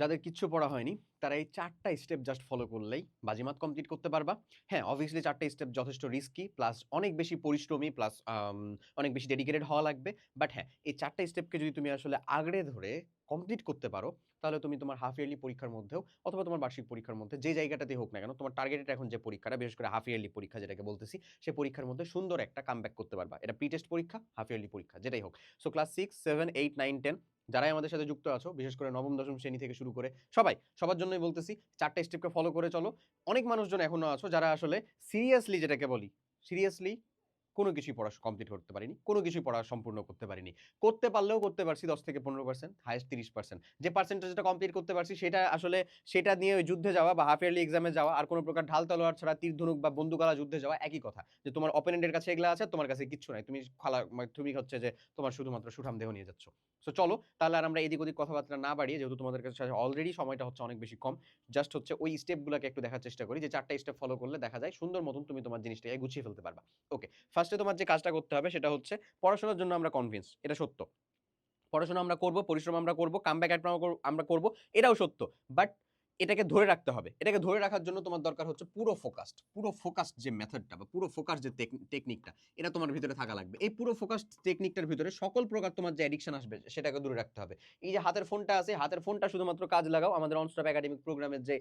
যাদের কিচ্ছু পড়া হয়নি, তারা এই চারটা স্টেপ জাস্ট ফলো করলেই বাজিমাত কমপ্লিট করতে পারবা। হ্যাঁ অবভিয়াসলি চারটা স্টেপ যথেষ্ট রিস্কি প্লাস অনেক বেশি পরিশ্রমী প্লাস অনেক বেশি ডেডিকেটেড হওয়া লাগবে। বাট হ্যাঁ এই চারটা স্টেপকে যদি তুমি আসলে আগড়ে ধরে কমপ্লিট করতে পারো, তাহলে তুমি তোমার হাফ ইয়ারলি পরীক্ষার মধ্যেও অথবা তোমার বার্ষিক পরীক্ষার মধ্যে যে জায়গাটাতে হোক না কেন, তোমার টার্গেটেড এখন যে পরীক্ষাটা, বিশেষ করে হাফ ইয়ারলি পরীক্ষা যেটাকে বলতেছি সেই পরীক্ষার মধ্যে সুন্দর একটা কামব্যাক করতে পারবা। এটা প্রি টেস্ট পরীক্ষা হাফ ইয়ারলি পরীক্ষা, যেটাই হোক। So class six seven eight nine ten যারাই আমাদের সাথে যুক্ত আছো, বিশেষ করে নবম, দশম শ্রেণি থেকে শুরু করে সবাই, সবার জন্যই বলতেছি, চারটা স্টেপকে ফলো করে চলো। অনেক মানুষজন এখনও আছো যারা আসলে সিরিয়াসলি যেটাকে বলি সিরিয়াসলি কোনো কিছুই পড়া কমপ্লিট করতে পারিনি, কোনো কিছুই পড়া সম্পূর্ণ করতে পারিনি। করতে পারলেও করতে পারছি দশ থেকে পনেরো পার্সেন্ট হাইস্ট তিরিশ পার্সেন্ট যে পার্সেন্টেজটা কমপ্লিট করতে পারছি সেটা আসলে সেটা নিয়ে যুদ্ধে যাওয়া বা হাফ ইয়ারলি এক্সামে যাওয়া আর কোনো প্রকার ঢাল তলোয়ার ছাড়া তীর ধনুক বা বন্দুকালা যুদ্ধে যাওয়া একই কথা। যে তোমার অপোনেন্টের কাছে এগুলো আছে, তোমার কাছে কিচ্ছু নাই। তুমি খালা তুমি হচ্ছে যে তোমার শুধুমাত্র সুঠাম দেহ নিয়ে যাচ্ছ। সো চলো, তাহলে আর আমরা এদিক ওদিক কথাবার্তা না বাড়িয়ে, যেহেতু তোমাদের কাছে অলরেডি সময়টা হচ্ছে অনেক বেশি কম জাস্ট হচ্ছে ওই স্টেপগুলোকে একটু দেখার চেষ্টা করি, যে চারটা স্টেপ ফলো করলে দেখা যায় সুন্দর মতন তুমি তোমার জিনিসটাকে গুছিয়ে ফেলতে পারবা। ওকে ফার্স্টে তোমার যে কাজটা করতে হবে সেটা হচ্ছে পড়াশোনার জন্য আমরা কনভিন্স এটা সত্য। পড়াশোনা আমরা করব, পরিশ্রম আমরা করব কামব্যাক আমরা করব এটাও সত্য। বাট এটাকে ধরে রাখতে হবে। এটাকে ধরে রাখার জন্য তোমার দরকার হচ্ছে পুরো ফোকাসড পুরো ফোকাসড যে মেথডটা বা পুরো ফোকাস যে টেকনিকটা এটা তোমার ভিতরে থাকা লাগবে। এই পুরো ফোকাসড টেকনিকটার ভিতরে সকল প্রকার তোমার যে অ্যাডিকশন আসবে সেটাকে দূরে রাখতে হবে। এই যে হাতের ফোনটা আছে, হাতের ফোনটা শুধুমাত্র কাজ লাগাও আমাদের অনস্টপ একাডেমিক প্রোগ্রামের যে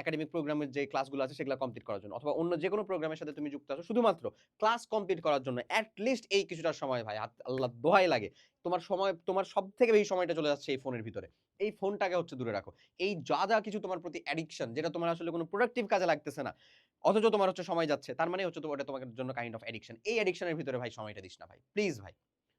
একাডেমিক প্রোগ্রামের যে ক্লাসগুলো আছে, সেগুলো কমপ্লিট করার জন্য। অথবা অন্য যে কোনো প্রোগ্রামের সাথে তুমি যুক্ত আছো, শুধুমাত্র ক্লাস কমপ্লিট করার জন্য। অ্যাট লিস্ট এই কিছুটা সময় ভাই আল্লাহ দোহাই লাগে। তোমার সময় তোমার সব থেকে বেশি সময়টা চলে যাচ্ছে এই ফোনের ভিতরে। এই ফোনটাকে হচ্ছে দূরে রাখো। এই যা যা কিছু তোমার প্রতি অ্যাডিকশন যেটা তোমার আসলে কোনো প্রোডাক্টিভ কাজে লাগতেছে না। অথচ তোমার হচ্ছে সময় যাচ্ছে, তার মানে হচ্ছে ওটা তোমার জন্য কাইন্ড অফ অ্যাডিকশন এই অ্যাডিকশনের ভিতরে ভাই সময়টা দিস না ভাই প্লিজ ভাই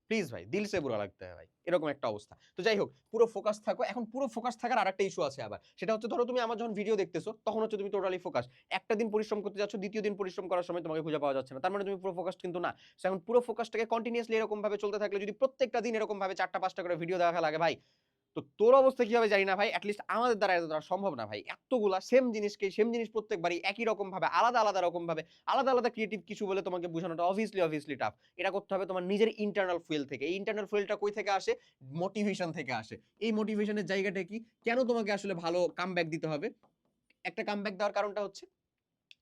প্লিজ ভাই, দিল সে বুড়া লাগতে হয় ভাই, এরকম একটা অবস্থা। তো যাই হোক, পুরো ফোকাস থাকো, এখন পুরো ফোকাস থাকার আরেকটা ইস্যু আছে আবার। সেটা হচ্ছে ধরো তুমি আমার যখন ভিডিও দেখতেছো, তখন হচ্ছে তুমি টোটালি ফোকাস একটা দিন পরিশ্রম করতে যাচ্ছ, দ্বিতীয় দিন পরিশ্রম করার সময় তোমাকে খুঁজে পাওয়া যাচ্ছে না। তার মানে তুমি পুরো ফোকাস কিন্তু না। এখন পুরো ফোকাসটাকে কন্টিনিউসলি এরকম ভাবে চলতে থাকলে যদি প্রত্যেকটা দিন এরকম ভাবে চারটা, পাঁচটা করে ভিডিও দেখা লাগে ভাই তো তোর অবস্থা কি হবে জানি না ভাই অ্যাটলিস্ট আমাদের দ্বারা এত দ্বারা সম্ভব না ভাই। এতগুলা সেম জিনিসকে সেম জিনিস প্রত্যেকবারই একই রকম ভাবে আলাদা আলাদা রকম ভাবে আলাদা আলাদা ক্রিয়েটিভ কিছু বলে তোমাকে বোঝানোটা অবভিয়াসলি অবভিয়াসলি টাফ এটা করতে হবে তোমার নিজের ইন্টারনাল ফুয়েল থেকে। এই ইন্টারনাল ফুয়েলটা কই থেকে আসে? মোটিভেশন থেকে আসে। এই মোটিভেশনের জায়গাটা কি? কেন তোমাকে আসলে ভালো কামব্যাক দিতে হবে? একটা কামব্যাক দেওয়ার কারণটা হচ্ছে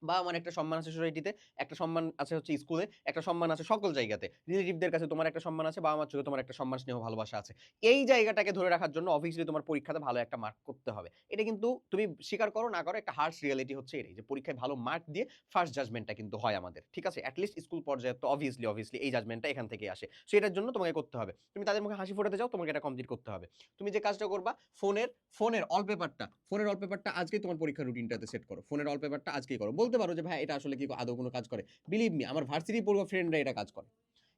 বা আমার একটা সম্মান আছে সোসাইটিতে একটা সম্মান আছে হচ্ছে স্কুলে একটা সম্মান আছে সকল জায়গাতে। রিলেটিভদের কাছে তোমার একটা সম্মান আছে বাবা মার চোখে তোমার একটা সম্মান, স্নেহ, ভালোবাসা আছে। এই জায়গাটাকে ধরে রাখার জন্য অবভিয়াসলি তোমার পরীক্ষাতে ভালো একটা মার্ক করতে হবে। এটা কিন্তু তুমি স্বীকার করো না করো, একটা হার্শ রিয়েলিটি হচ্ছে এটাই যে পরীক্ষায় ভালো মার্ক দিয়ে ফার্স্ট জাজমেন্টটা কিন্তু হয় আমাদের, ঠিক আছে? অ্যাটলিস্ট স্কুল পর্যায়ে তো অবভিয়াসলি অবভিয়াসলি এই জাজমেন্টটা এখান থেকে আসে। সো এটার জন্য তোমাকে করতে হবে। তুমি তাদের মুখে হাসি ফোটাতে যাও, তোমাকে এটা কমপ্লিট করতে হবে। তুমি যে কাজটা করবা ফোনের ফোনের অলপেপারটা ফোনের অলপেপারটা আজকেই তোমার পরীক্ষার রুটিনটাতে সেট করো। ফোনের অলপেপারটা আজকেই করো। বলতে পারো যে ভাই এটা আসলে কি আদৌ কোনো কাজ করে? বিলিভ মি আমার ভার্সিটি পড়ুয়া ফ্রেন্ডরা এটা কাজ করে।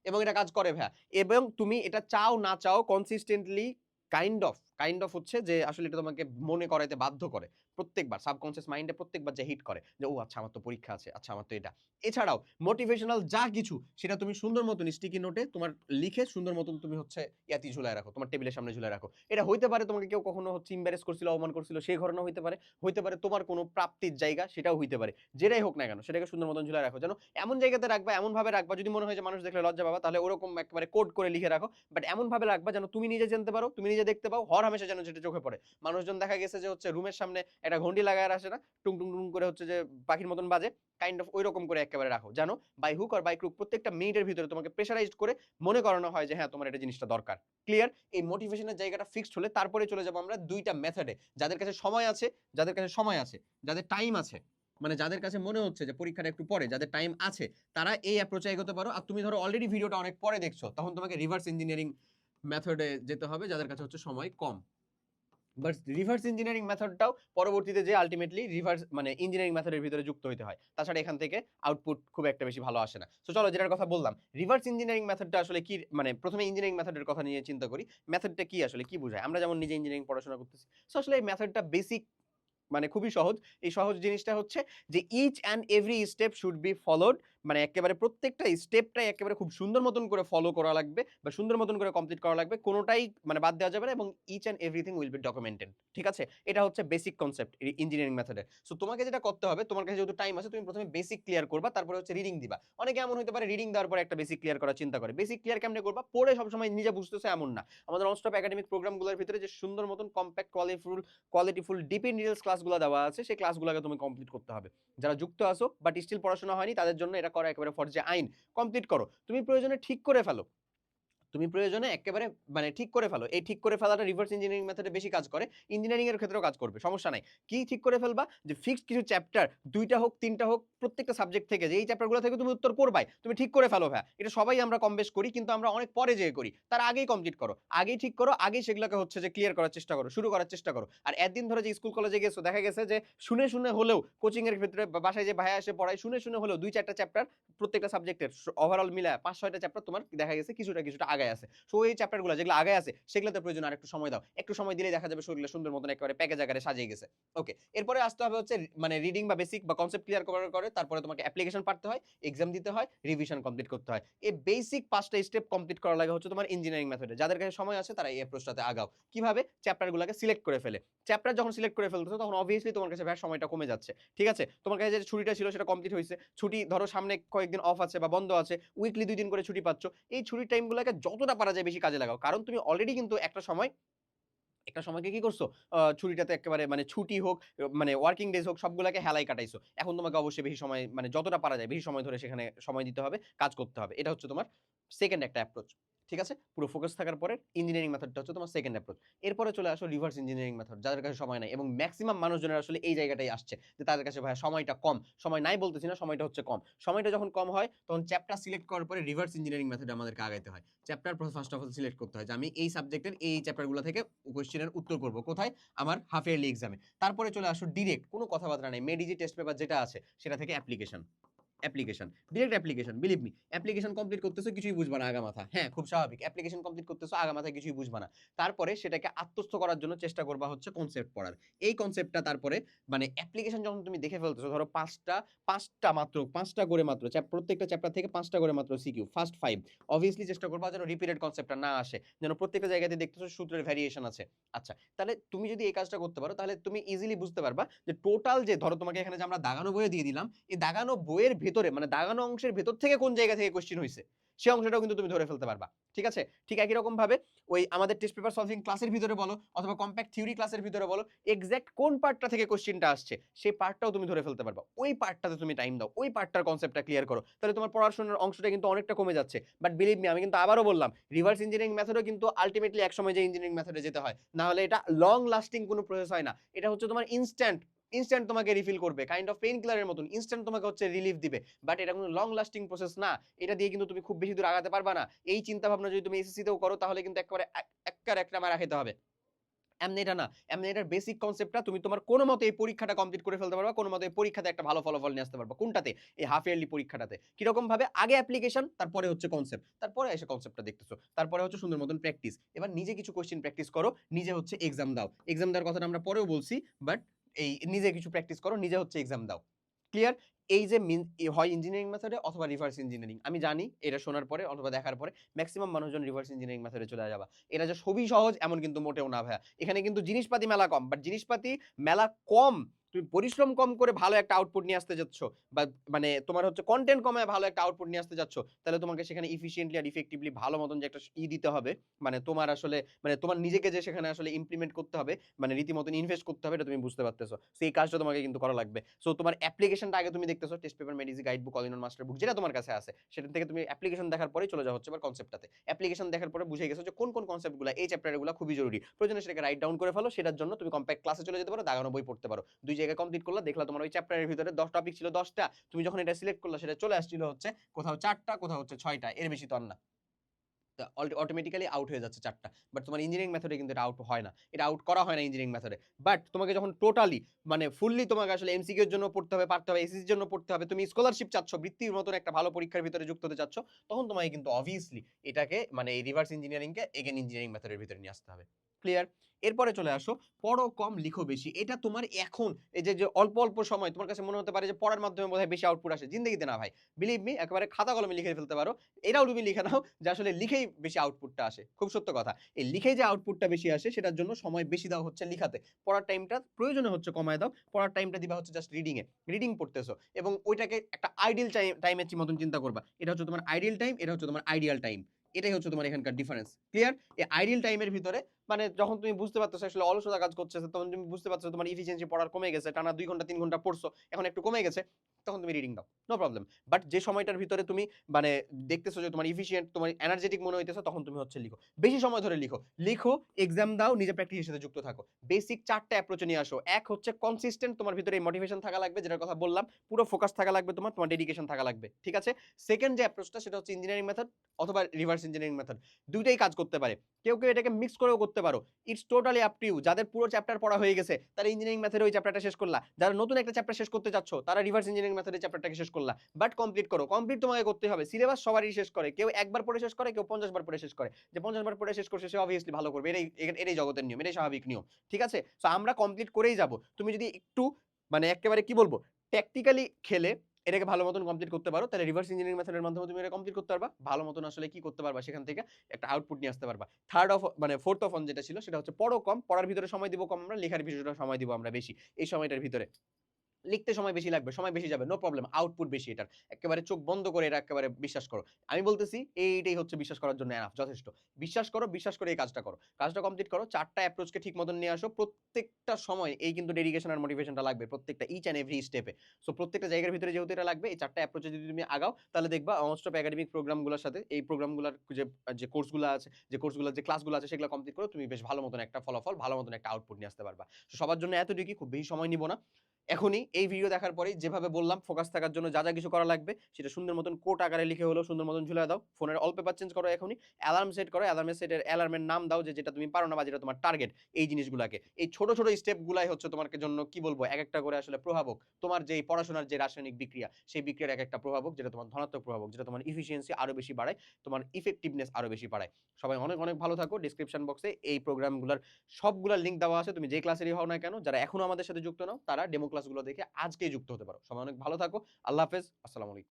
এবং এটা কাজ করে, ভাইয়া। এবং তুমি এটা চাও, না চাও consistently kind of kind of হচ্ছে যে, আসলে এটা তোমাকে মনে করাইতে বাধ্য করে। প্রত্যেকবার সাবকনসিয়াস মাইন্ডে প্রত্যেকবার যে হিট করে যে, ও আচ্ছা আমার তো পরীক্ষা আছে আচ্ছা আমার তো এটা। এছাড়াও মোটিভেশনাল যা কিছু, সেটা তুমি সুন্দর মতন স্টিকি নোটে তোমার লিখে সুন্দর মতন তুমি হচ্ছে ইয়াতি ঝুলায় রাখো, তোমার টেবিলের সামনে ঝুলায় রাখো। এটা হইতে পারে তোমাকে কেউ কখনো হচ্ছে ইম্বারেস করছিল, অপমান করছিল সেই ঘটনা হইতে পারে। হইতে পারে তোমার কোনো প্রাপ্তির জায়গা, সেটাও হইতে পারে। যেটাই হোক না কেন, সেটাকে সুন্দর মতন ঝুলায় রাখো। যেন এমন জায়গাতে রাখবা এমন ভাবে রাখবা, যদি মনে হয় যে, মানুষ দেখলে লজ্জা পাবা, তাহলে ওরকম একেবারে কোড করে লিখে রাখো। বাট এমন ভাবে রাখবা যেন তুমি নিজে জানতে পারো, তুমি নিজে দেখতে পাও, হর হামেশা যেন সেটা চোখে পড়ে। মানুষজন দেখা গেছে যে হচ্ছে রুমের সামনে একটা ঘন্টি লাগায় আসে না, টুং টুং টুং করে হচ্ছে যে পাখির মতন বাজে কাইন্ড অফ ওই রকম করে একেবারে রাখো। জানো? By hook R by crook প্রত্যেকটা মিনিটের ভিতরে তোমাকে প্রেশারাইজড করে মনে করানো হয় যে হ্যাঁ তোমার এটা জিনিসটা দরকার। ক্লিয়ার এই মোটিভেশনের জায়গাটা ফিক্সড হলে তারপরে চলে যাব আমরা দুইটা মেথডে যাদের কাছে সময় আছে, যাদের কাছে সময় আছে, যাদের টাইম আছে মানে যাদের কাছে মনে হচ্ছে যে পরীক্ষাটা একটু পরে, যাদের টাইম আছে, তারা এই অ্যাপ্রোচে এগোতে পারো। আর তুমি ধরো অলরেডি ভিডিওটা অনেক পরে দেখছ, তখন তোমাকে রিভার্স ইঞ্জিনিয়ারিং মেথডে যেতে হবে, যাদের কাছে হচ্ছে সময় কম। বাট রিভার্স ইঞ্জিনিয়ারিং মেথডটাও পরবর্তীতে যে আলটিমেটলি রিভার্স মানে ইঞ্জিনিয়ারিং মেথডের ভিতরে যুক্ত হতে হয়, তাছাড়া এখান থেকে আউটপুট খুব একটা বেশি ভালো আসে না। তো চলো যেটার কথা বললাম রিভার্স ইঞ্জিনিয়ারিং মেথডটা আসলে কি মানে প্রথমে ইঞ্জিনিয়ারিং মেথডের কথা নিয়ে চিন্তা করি মেথডটা কি আসলে, কি বোঝায়? আমরা যেমন নিজে ইঞ্জিনিয়ারিং পড়াশোনা করতেছি সো আসলে এই মেথডটা বেসিক মানে খুবই সহজ। এই সহজ জিনিসটা হচ্ছে যে each and every step should be followed মানে একেবারে প্রত্যেকটা স্টেপটাই একেবারে খুব সুন্দর মতন করে ফলো করা লাগবে বা সুন্দর মতন করে কমপ্লিট করা লাগবে। কোনোটাই মানে বাদ দেওয়া যাবে না এবং each and everything will be documented ঠিক আছে? এটা হচ্ছে বেসিক কনসেপ্ট ইঞ্জিনিয়ারিং মেথডের সো তোমাকে যেটা করতে হবে, তোমার কাছে যেহেতু টাইম আছে, তুমি প্রথমে বেসিক ক্লিয়ার করবা, তারপরে হচ্ছে রিডিং দিবা। অনেকে এমন হতে পারে রিডিং দেওয়ার পরে একটা বেসিক ক্লিয়ার করার চিন্তা করে। বেসিক ক্লিয়ার কেমনে করবা? পড়ে সবসময় নিজে বুঝতেছে এমন না। আমাদের ননস্টপ একাডেমিক প্রোগ্রামগুলোর ভিতরে যে সুন্দর মতন compact qualityful qualityful deep in details ক্লাসগুলো দেওয়া আছে, সেই ক্লাসগুলোকে তুমি কমপ্লিট করতে হবে। যারা যুক্ত আসো বাট স্টিল পড়াশোনা হয়নি, তাদের জন্য এটা করা একেবারে ফরজে আইন কমপ্লিট করো। তুমি প্রয়োজনে ঠিক করে ফেলো। তুমি প্রয়োজনে একেবারে মানে ঠিক করে ফেলো। এই ঠিক করে ফেলাটা রিভার্স ইঞ্জিনিয়ারিং মেথডে বেশি কাজ করে ইঞ্জিনিয়ারিং এর ক্ষেত্রেও কাজ করবে, সমস্যা নাই। কি ঠিক করে ফেলবা? যে ফিক্সড কিছু চ্যাপ্টার দুইটা হোক, তিনটা হোক, প্রত্যেকটা সাবজেক্ট থেকে যে এই চ্যাপ্টারগুলো থেকে তুমি উত্তর করবাই, তুমি ঠিক করে ফেলো ভাই এটা সবাই আমরা কম বেশ করি, কিন্তু আমরা অনেক পরে যেয়ে করি। তার আগেই কমপ্লিট করো। আগেই ঠিক করো, আগেই সেগুলোকে হচ্ছে যে ক্লিয়ার করার চেষ্টা করো, শুরু করার চেষ্টা করো। আর একদিন ধরে যে স্কুল কলেজে গেছো, দেখা গেছে যে শুনে শুনে হলেও কোচিং এর ক্ষেত্রে বাসায় যে ভাইয়া এসে পড়ায়, শুনে শুনে হলেও দুই চারটা চ্যাপ্টার প্রত্যেকটা সাবজেক্টের ওভারঅল মিলায় পাঁচ ছয়টা চ্যাপ্টার তোমার দেখা গেছে কিছুটা কিছুটা আগায় আছে। সো এই চ্যাপ্টারগুলো যেগুলো আগে আছে, সেগুলোতে প্রয়োজন আর একটু সময় দাও। একটু সময় দিলে দেখা যাবে শরীরে সুন্দর মতন একেবারে প্যাকেজ আকারে সাজিয়ে গেছে। ওকে এরপরে আসতে হবে হচ্ছে মানে রিডিং বা বেসিক বা কনসেপ্ট ক্লিয়ার করার করে তারপরে তোমাকে অ্যাপ্লিকেশন পারতে হয় এক্সাম দিতে হয় রিভিশন কমপ্লিট করতে হয়। এই বেসিক পাঁচটা স্টেপ কমপ্লিট করা লাগে হচ্ছে তোমার ইঞ্জিনিয়ারিং মেথডে যাদের কাছে সময় আছে তারা এই অ্যাপ্রোচটাতে আগাও। কীভাবে? চ্যাপ্টারগুলোকে সিলেক্ট করে ফেলে। চ্যাপ্টার যখন সিলেক্ট করে ফেলতেছো তখন অবভিয়াসলি তোমার কাছে ভাই সময়টা কমে যাচ্ছে। ঠিক আছে? তোমার কাছে যে ছুটিটা ছিল সেটা কমপ্লিট হয়েছে। ছুটি ধরো সামনে কয়েকদিন অফ আছে বা বন্ধ আছে উইকলি দুই দিন করে ছুটি পাচ্ছ। এই ছুটির টাইমগুলোকে যতটা পারা যায় বেশি কাজে লাগাও। কারণ তুমি অলরেডি কিন্তু একটা সময়, একটা সময়কে কি করছ? ছুটিটাতে একেবারে মানে ছুটি হোক মানে ওয়ার্কিং ডেজ হোক, সবগুলোকে হেলাই কাটাইছো। এখন তোমাকে অবশ্যই বেশি সময় মানে যতটা পারা যায়, বেশি সময় ধরে সেখানে সময় দিতে হবে, কাজ করতে হবে। এটা হচ্ছে তোমার সেকেন্ড একটা অ্যাপ্রোচ ঠিক আছে? পুরো ফোকাস থাকার পরে ইঞ্জিনিয়ারিং মেথডটা হচ্ছে তোমার সেকেন্ড অ্যাপ্রোচ এরপরে চলে আসো রিভার্স ইঞ্জিনিয়ারিং মেথড যাদের কাছে সময় নাই এবং ম্যাক্সিমাম মানুষজনের আসলে এই জায়গাটাই আসছে যে তাদের কাছে ভাই সময়টা কম। সময় নাই বলতেছি না, সময়টা হচ্ছে কম। সময়টা যখন কম হয়, তখন চ্যাপ্টার সিলেক্ট করার পরে রিভার্স ইঞ্জিনিয়ারিং মেথডে আমাদেরকে আগাইতে হয়। Chapter first of all select করতে হয় যে আমি এই সাবজেক্টের এই চ্যাপ্টারগুলো থেকে কোয়েশ্চেনের উত্তর করব। কোথায়? আমার হাফ ইয়ারলি এক্সামে তারপরে চলে আসো ডিরেক্ট কোনো কথাবার্তা নেই। মেডিজি টেস্ট পেপার যেটা আছে, সেটা থেকে application application direct application believe me application complete করতেছো কিছুই বুঝবা না আগা মাথা। হ্যাঁ খুব স্বাভাবিক অ্যাপ্লিকেশন কমপ্লিট করতেছো, আগা মাথায় কিছুই বুঝবা না। তারপরে সেটাকে আত্মস্থ করার জন্য চেষ্টা করবা হচ্ছে কনসেপ্ট পড়ার। এই কনসেপ্টটা তারপরে মানে অ্যাপ্লিকেশন যখন তুমি দেখে ফেলতেছো, ধরো পাঁচটা পাঁচটা মাত্র, পাঁচটা করে মাত্র প্রত্যেকটা চ্যাপ্টার থেকে পাঁচটা করে মাত্র সিকিউ ফার্স্ট ফাইভ অবভিয়াসলি চেষ্টা করবা যেন রিপিটেড কনসেপ্টটা না আসে, যেন প্রত্যেকটা জায়গাতে দেখতেছো সূত্রের ভ্যারিয়েশন আছে। আচ্ছা তাহলে তুমি যদি এই কাজটা করতে পারো, তাহলে তুমি ইজিলি বুঝতে পারবা যে টোটাল যে, ধরো তোমাকে এখানে যে আমরা দাগানো বইয়ে দিয়ে দিলাম, এই দাগানো বইয়ের ভেতরে মানে দাগানো অংশের ভেতর থেকে কোন জায়গা থেকে কোশ্চেন হয়েছে সেই অংশটাও কিন্তু তুমি ধরে ফেলতে পারবা, ঠিক আছে? ঠিক একই রকম ভাবে ওই আমাদের টেস্ট পেপার সলভিং ক্লাসের ভিতরে বলো, অথবা কম্প্যাক্ট থিওরি ক্লাসের ভিতরে বলো এক্স্যাক্ট কোন পার্টটা থেকে কোশ্চেনটা আসছে, সেই পার্টটাও তুমি ধরে ফেলতে পারবা। ওই পার্টটাতে তুমি টাইম দাও, ওই পার্টটার কনসেপ্টটা ক্লিয়ার করো। তাহলে তোমার পড়াশোনার অংশটা কিন্তু অনেকটা কমে যাচ্ছে। বাট বিলিভ মি আমি কিন্তু আবারও বললাম রিভার্স ইঞ্জিনিয়ারিং মেথডও কিন্তু আলটিমেটলি একসময় যে ইঞ্জিনিয়ারিং মেথডে যেতে হয় না হলে এটা লং লাস্টিং কোনো প্রসেস হয় না। এটা হচ্ছে তোমার ইনস্ট্যান্ট ইনস্ট্যান্ট তোমাকে রিফিল করবে কাইন্ড অফ পেইন কিলারের মতন ইনস্ট্যান্ট তোমাকে হচ্ছে রিলিফ দিবে। বাট এটা কোনো লং লাস্টিং প্রসেস না, এটা দিয়ে কিন্তু তুমি খুব বেশি দূর আগাতে পারবা না। এই চিন্তা ভাবনা যদি তুমি এসএসসি তেও করো, তাহলে কিন্তু একবারে একবার একটা মারা খেতে হবে। এমনি এটা না, এমনি এটার বেসিক কনসেপ্টটা তুমি তোমার কোনো মতে এই পরীক্ষাটা কমপ্লিট করে ফেলতে পারবা, কোনো মতে এই পরীক্ষাতে একটা ভালো ফলাফল নিয়ে আসতে পারবা। কোনটাতে? এই হাফ ইয়ারলি পরীক্ষাটাতে। কীরকম ভাবে আগে অ্যাপ্লিকেশন তারপরে হচ্ছে কনসেপ্ট তারপরে এসে কনসেপ্টটা দেখতেছো। তারপরে হচ্ছে সুন্দর মতন প্র্যাকটিস এবার নিজে কিছু কোশ্চেন প্র্যাকটিস করো, নিজে হচ্ছে এক্সাম দাও। এক্সাম দেওয়ার কথাটা আমরা পরেও বলছি বাট এই নিজে কিছু প্র্যাকটিস করো, নিজে হচ্ছে এক্সাম দাও। ক্লিয়ার এই যে হয় ইঞ্জিনিয়ারিং মেথডে অথবা রিভার্স ইঞ্জিনিয়ারিং আমি জানি এটা শোনার পরে অথবা দেখার পরে ম্যাক্সিমাম মানুষজন রিভার্স ইঞ্জিনিয়ারিং মেথডে চলে যাবা। এটা যে সবই সহজ এমন কিন্তু মোটেও না ভাইয়া। এখানে কিন্তু জিনিসপাতি মেলা কম বাট জিনিসপাতি মেলা কম তুমি পরিশ্রম কম করে ভালো একটা আউটপুট নিয়ে আসতে যাচ্ছ বা মানে তোমার হচ্ছে কন্টেন্ট কমে ভালো একটা আউটপুট নিয়ে আসতে যাচ্ছ, তাহলে তোমাকে সেখানে ইফিসিয়েন্টলি আর ইফেক্টিভলি ভালো মতন যে একটা ই দিতে হবে। মানে তোমার আসলে মানে তোমার নিজেকে যে সেখানে আসলে ইমপ্লিমেন্ট করতে হবে মানে রীতিমতন ইনভেস্ট করতে হবে, এটা তুমি বুঝতে পারতেছো। সেই কাজটা তোমাকে কিন্তু করা লাগবে। সো তোমার অ্যাপ্লিকেশনটা আগে তুমি দেখতেছো টেস্ট পেপার মেডিসি গাইড বুক অলিনন মাস্টার বুক যেটা তোমার কাছে আছে, সেটা থেকে তুমি অ্যাপ্লিকেশন দেখার পরেই চলে যাওয়া হচ্ছে এবার কনসেপ্টটাতে অ্যাপ্লিকেশন দেখার পরে বুঝে গেছো যে কোন কোন কনসেপ্টগুলো এই চ্যাপ্টারগুলো খুবই জরুরি। প্রয়োজনে সেটাকে রাইট ডাউন করে ফেলো, সেটার জন্য তুমি কম্প্যাক্ট ক্লাসে চলে যেতে পারো, দাগানো বই পড়তে পারো। দুই জায়গায় কমপ্লিট করলা, দেখলা তোমার ওই চ্যাপ্টারের ভিতরে দশ টপিক ছিল দশটা, তুমি যখন এটা সিলেক্ট করলা, সেটা চলে আসছিল হচ্ছে কোথাও চারটা, কোথাও হচ্ছে ছয়টা, এর বেশি তো আর না। অটোমেটিক্যালি আউট হয়ে যাচ্ছে চারটা। বাট তোমার ইঞ্জিনিয়ারিং মেথডে কিন্তু এটা আউট হয় না। এটা আউট করা হয় না ইঞ্জিনিয়ারিং মেথডে বাট তোমাকে যখন টোটালি মানে ফুললি তোমাকে আসলে এমসিকিউ এর জন্য পড়তে হবে, পারতে হবে এসএসসির জন্য পড়তে হবে, তুমি স্কলারশিপ চাচ্ছ, বৃত্তির মতন একটা ভালো পরীক্ষার ভিতরে যুক্ত হতে চাচ্ছ, তখন তোমাকে কিন্তু অবভিয়াসলি এটাকে মানে এই রিভার্স ইঞ্জিনিয়ারিংকে এগেন ইঞ্জিনিয়ারিং মেথডের ভিতরে নিয়ে আসতে হবে। ক্লিয়ার এরপরে চলে আসো, পড়ো কম, লিখো বেশি। এটা তোমার এখন, এই যে অল্প অল্প সময়, তোমার কাছে মনে হতে পারে যে, পড়ার মাধ্যমে বোধহয় বেশি আউটপুট আসে। জিন্দগিতে না ভাই। বিলিভ মি একেবারে খাতা কলমে লিখে ফেলতে পারো। এটাও তুমি লিখে নাও যে, আসলে লিখেই বেশি আউটপুটটা আসে। খুব সত্য কথা। এই লিখেই যে আউটপুটটা বেশি আসে, সেটার জন্য সময় বেশি দেওয়া হচ্ছে লিখাতে। পড়ার টাইমটা প্রয়োজনে হচ্ছে কমায় দাও। পড়ার টাইমটা দিবা হচ্ছে জাস্ট রিডিং এ রিডিং পড়তেছো এবং ওইটাকে একটা আইডিয়াল টাইম টাইমের মতন চিন্তা করবা। এটা হচ্ছে তোমার আইডিয়াল টাইম এটা হচ্ছে তোমার আইডিয়াল টাইম এটাই হচ্ছে তোমার এখানকার ডিফারেন্স ক্লিয়ার এই আইডিয়াল টাইমের ভিতরে মানে যখন তুমি বুঝতে পারছ আসলে অলসতা কাজ করছে তখন তুমি বুঝতে পারছ তোমার ইফিসিয়েন্সি পড়ার কমে গেছে, টানা দুই ঘণ্টা, তিন ঘণ্টা পড়ছো, এখন একটু কমে গেছে, তখন তুমি রিডিং দাও নো প্রবলেম বাট যে সময়টার ভিতরে তুমি মানে দেখতেছো যে তোমার ইফিসিয়েন্ট তোমার এনার্জেটিক মনে হইতেছে, তখন তুমি হচ্ছে লিখো। বেশি সময় ধরে লিখো। লিখো এক্সাম দাও, নিজে প্র্যাকটিসের সাথে যুক্ত থাকো। বেসিক চারটা অ্যাপ্রোচে নিয়ে আসো। এক হচ্ছে কনসিস্টেন্ট তোমার ভিতরে এই মোটিভেশন থাকা লাগবে, যেটার কথা বললাম, পুরো ফোকাস থাকা লাগবে তোমার তোমার ডেডিকেশন থাকা লাগবে, ঠিক আছে? সেকেন্ড যে অ্যাপ্রোচটা সেটা হচ্ছে ইঞ্জিনিয়ারিং মেথড অথবা রিভার্স ইঞ্জিনিয়ারিং মেথড দুইটাই কাজ করতে পারে। কেউ কেউ এটাকে মিক্স করেও করতে পারো। It's totally up to you যাদের পুরো চ্যাপ্টার পড়া হয়ে গেছে, তারা ইঞ্জিনিয়ারিং মেথডে ওই চ্যাপ্টারটা শেষ করলা। যারা নতুন একটা চ্যাপ্টার শেষ করতে যাচ্ছ তারা রিভার্স ইঞ্জিনিয়ারিং মেথডে চ্যাপ্টারটাকে শেষ করলা। বাট কমপ্লিট করো। কমপ্লিট তোমাকে করতে হবে। সিলেবাস সবারই শেষ করে। কেউ একবার পড়ে শেষ করে, কেউ পঞ্চাশ বার পড়ে শেষ করে। যে পঞ্চাশ বার পড়ে শেষ করছে, সে অবভিয়াসলি ভালো করবে। এটাই এটাই জগতের নিয়ম, এটাই স্বাভাবিক নিয়ম। ঠিক আছে? তো আমরা কমপ্লিট করেই যাব। তুমি যদি একটু মানে একেবারে কি বলব? ট্যাকটিক্যালি খেলে এটাকে ভালো মতন কমপ্লিট করতে পারো, তাহলে রিভার্স ইঞ্জিনিয়ারিং মেথডের মাধ্যমে তুমি এটা কমপ্লিট করতে পারবা। ভালো মতন আসলে কি করতে পারবা, সেখান থেকে একটা আউটপুট নিয়ে আসতে পারবা। থার্ড অফ মানে ফোর্থ অফ অন যেটা ছিল, সেটা হচ্ছে পড়ো কম, পড়ার ভিতরে সময় দিব কম আমরা, লেখার বিষয়টা সময় দিব আমরা বেশি, এই সময়টার ভিতরে। লিখতে সময় বেশি লাগবে সময় বেশি যাবে নো প্রবলেম আউটপুট বেশি এটার। একেবারে চোখ বন্ধ করে এটা একেবারে বিশ্বাস করো। আমি বলতেছি এইটাই হচ্ছে বিশ্বাস করার জন্য এনাফ যথেষ্ট। বিশ্বাস করো বিশ্বাস করে এই কাজটা করো। কাজটা কমপ্লিট করো চারটা অ্যাপ্রোচকে ঠিক মতন নিয়ে আসো প্রত্যেকটা সময় এই কিন্তু ডেডিকেশন আর মোটিভেশনটা লাগবে প্রত্যেকটা ইচ অ্যান্ড এভরি স্টেপে সো প্রত্যেকটা জায়গার ভিতরে যেহেতু এটা লাগবে এই চারটা অ্যাপ্রোচে যদি তুমি আগাও তাহলে দেখবা অনস্টপ একাডেমিক প্রোগ্রামগুলোর সাথে এই প্রোগ্রামগুলোর যে যে কোর্সগুলো আছে যে কোর্সগুলোর যে ক্লাসগুলো আছে সেগুলো কমপ্লিট করো তুমি বেশ ভালো মতন একটা ফলাফল ভালো মতন একটা আউটপুট নিয়ে আসতে পারবা। So, সবার জন্য এতটুকুই খুব বেশি সময় নিব না। এখনই এই ভিডিও দেখার পরেই যেভাবে বললাম ফোকাস থাকার জন্য যা যা কিছু করা লাগবে, সেটা সুন্দর মতন কোট আকারে লিখে হলো সুন্দর মতন ঝুলে দাও। ফোনের অল পেপার চেঞ্জ করো এখনই। অ্যালার্ম সেট করো অ্যালার্মের সেটের অ্যালার্মের নাম দাও যে যেটা তুমি পারো না বা যেটা তোমার টার্গেট এই জিনিসগুলোকে। এই ছোট ছোট স্টেপগুলাই হচ্ছে তোমার জন্য কি বলব, এক একটা করে আসলে প্রভাবক। তোমার যে পড়াশোনার যে রাসায়নিক বিক্রিয়া, সেই বিক্রিয়ার এক একটা প্রভাবক, যেটা তোমার ধনাত্মক প্রভাবক, যেটা তোমার ইফিসিয়েন্সি আরও বেশি বাড়ায়, তোমার ইফেক্টিভনেস আরও বেশি বাড়ায়। সবাই অনেক অনেক ভালো থাকো। ডিসক্রিপশন বক্সে এই প্রোগ্রামগুলোর সবগুলোর লিঙ্ক দেওয়া আছে। তুমি যে ক্লাসেরই হও না কেন, যারা এখনও আমাদের সাথে যুক্ত নাও, তারা ডেমো ক্লাসগুলো দেখে আজকেই যুক্ত হতে পারো। সবাই অনেক ভালো থাকো। আল্লাহ হাফেজ। আসসালামু আলাইকুম।